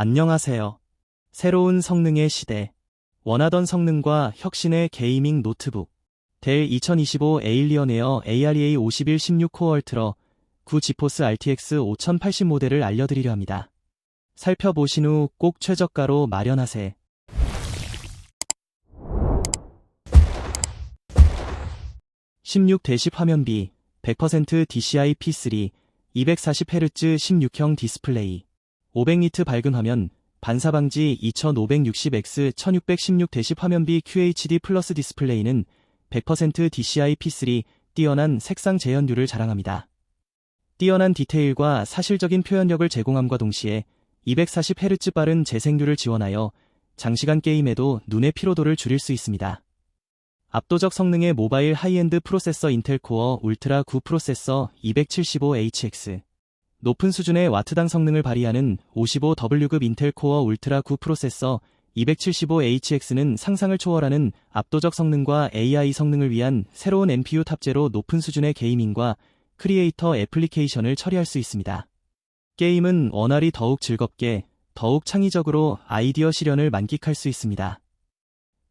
안녕하세요. 새로운 성능의 시대. 원하던 성능과 혁신의 게이밍 노트북. 델 2025 에일리언 에어 AREA 51 16코어 얼트러 9 지포스 RTX 5080 모델을 알려드리려 합니다. 살펴보신 후 꼭 최저가로 마련하세. (16 대십) 화면비 (100% DCI P3) (240Hz) (16형) 디스플레이 500니트 밝은 화면 반사방지 2560X 1616 대십 화면비 QHD 플러스 디스플레이는 100% DCI P3 뛰어난 색상 재현율을 자랑합니다. 뛰어난 디테일과 사실적인 표현력을 제공함과 동시에 240Hz 빠른 재생률을 지원하여 장시간 게임에도 눈의 피로도를 줄일 수 있습니다. 압도적 성능의 모바일 하이엔드 프로세서 인텔 코어 울트라 9 프로세서 275HX 높은 수준의 와트당 성능을 발휘하는 55W급 인텔 코어 울트라 9 프로세서 275HX는 상상을 초월하는 압도적 성능과 AI 성능을 위한 새로운 NPU 탑재로 높은 수준의 게이밍과 크리에이터 애플리케이션을 처리할 수 있습니다. 게임은 원활히 더욱 즐겁게, 더욱 창의적으로 아이디어 실현을 만끽할 수 있습니다.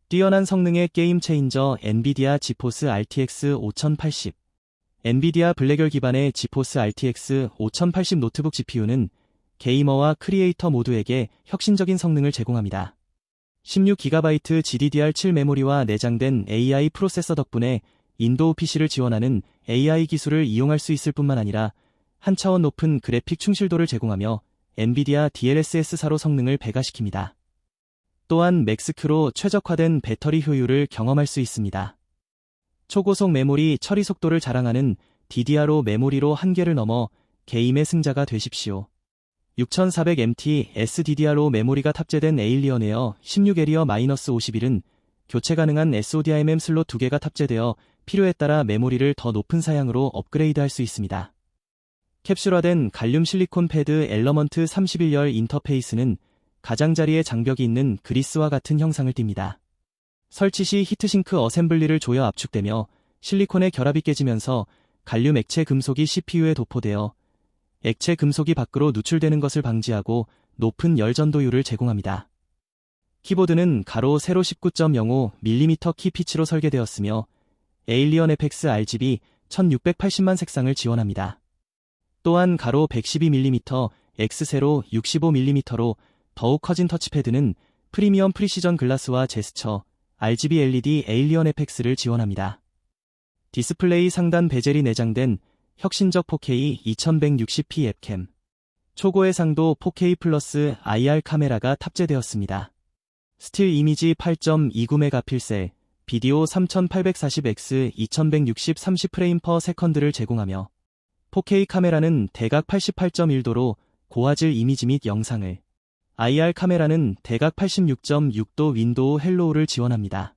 뛰어난 성능의 게임 체인저 엔비디아 지포스 RTX 5080 엔비디아 블랙열 기반의 지포스 RTX 5080 노트북 GPU는 게이머와 크리에이터 모두에게 혁신적인 성능을 제공합니다. 16GB GDDR7 메모리와 내장된 AI 프로세서 덕분에 인도우 PC를 지원하는 AI 기술을 이용할 수 있을 뿐만 아니라 한 차원 높은 그래픽 충실도를 제공하며 엔비디아 DLSS4로 성능을 배가시킵니다. 또한 맥스크로 최적화된 배터리 효율을 경험할 수 있습니다. 초고속 메모리 처리 속도를 자랑하는 DDR5 메모리로 한계를 넘어 게임의 승자가 되십시오. 6400MT SDDR5 메모리가 탑재된 에일리언 에어 16에리어-51은 교체 가능한 SODIMM 슬롯 2개가 탑재되어 필요에 따라 메모리를 더 높은 사양으로 업그레이드할 수 있습니다. 캡슐화된 갈륨 실리콘 패드 엘러먼트 31열 인터페이스는 가장자리에 장벽이 있는 그리스와 같은 형상을 띱니다. 설치 시 히트싱크 어셈블리를 조여 압축되며 실리콘의 결합이 깨지면서 갈륨 액체 금속이 CPU에 도포되어 액체 금속이 밖으로 누출되는 것을 방지하고 높은 열 전도율을 제공합니다. 키보드는 가로 세로 19.05mm 키 피치로 설계되었으며 에일리언 FX RGB 1680만 색상을 지원합니다. 또한 가로 112mm, X세로 65mm로 더욱 커진 터치패드는 프리미엄 프리시전 글라스와 제스처, RGB LED 에일리언 FX를 지원합니다. 디스플레이 상단 베젤이 내장된 혁신적 4K 2160p 앱캠, 초고해 상도 4K 플러스 IR 카메라가 탑재되었습니다. 스틸 이미지 8.29메 가필셀, 비디오 3840x 2160 30프레임 퍼 세컨드를 제공하며 4K 카메라는 대각 88.1도로 고화질 이미지 및 영상을 IR 카메라는 대각 86.6도 윈도우 헬로우를 지원합니다.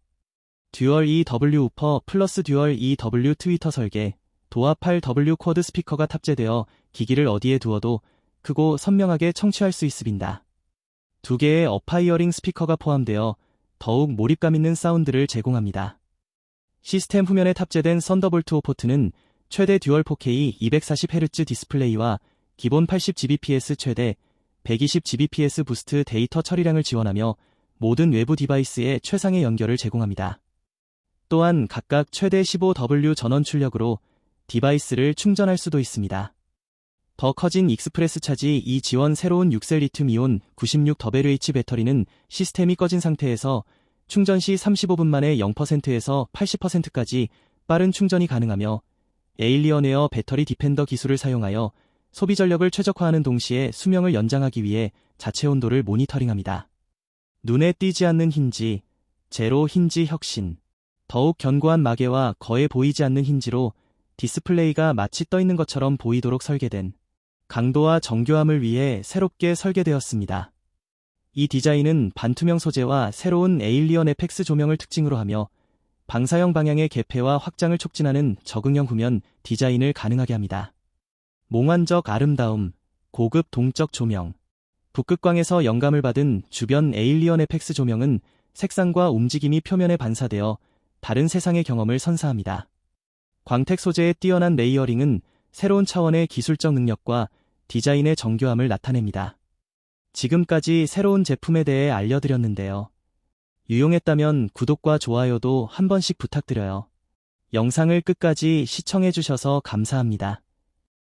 듀얼 EW 우퍼 플러스 듀얼 EW 트위터 설계, 도화 8W 쿼드 스피커가 탑재되어 기기를 어디에 두어도 크고 선명하게 청취할 수 있습니다. 두 개의 어파이어링 스피커가 포함되어 더욱 몰입감 있는 사운드를 제공합니다. 시스템 후면에 탑재된 썬더볼트 5 포트는 최대 듀얼 4K 240Hz 디스플레이와 기본 80Gbps 최대 120Gbps 부스트 데이터 처리량을 지원하며 모든 외부 디바이스의 최상의 연결을 제공합니다. 또한 각각 최대 15W 전원 출력으로 디바이스를 충전할 수도 있습니다. 더 커진 익스프레스 차지 이 지원 새로운 6셀 리튬 이온 96WH 배터리는 시스템이 꺼진 상태에서 충전 시 35분 만에 0%에서 80%까지 빠른 충전이 가능하며 에일리언 에어 배터리 디펜더 기술을 사용하여 소비 전력을 최적화하는 동시에 수명을 연장하기 위해 자체 온도를 모니터링합니다. 눈에 띄지 않는 힌지, 제로 힌지 혁신. 더욱 견고한 마개와 거에 보이지 않는 힌지로 디스플레이가 마치 떠 있는 것처럼 보이도록 설계된 강도와 정교함을 위해 새롭게 설계되었습니다. 이 디자인은 반투명 소재와 새로운 에일리언 에펙스 조명을 특징으로 하며 방사형 방향의 개폐와 확장을 촉진하는 적응형 후면 디자인을 가능하게 합니다. 몽환적 아름다움, 고급 동적 조명. 북극광에서 영감을 받은 주변 에일리언 에펙스 조명은 색상과 움직임이 표면에 반사되어 다른 세상의 경험을 선사합니다. 광택 소재의 뛰어난 레이어링은 새로운 차원의 기술적 능력과 디자인의 정교함을 나타냅니다. 지금까지 새로운 제품에 대해 알려드렸는데요. 유용했다면 구독과 좋아요도 한 번씩 부탁드려요. 영상을 끝까지 시청해주셔서 감사합니다.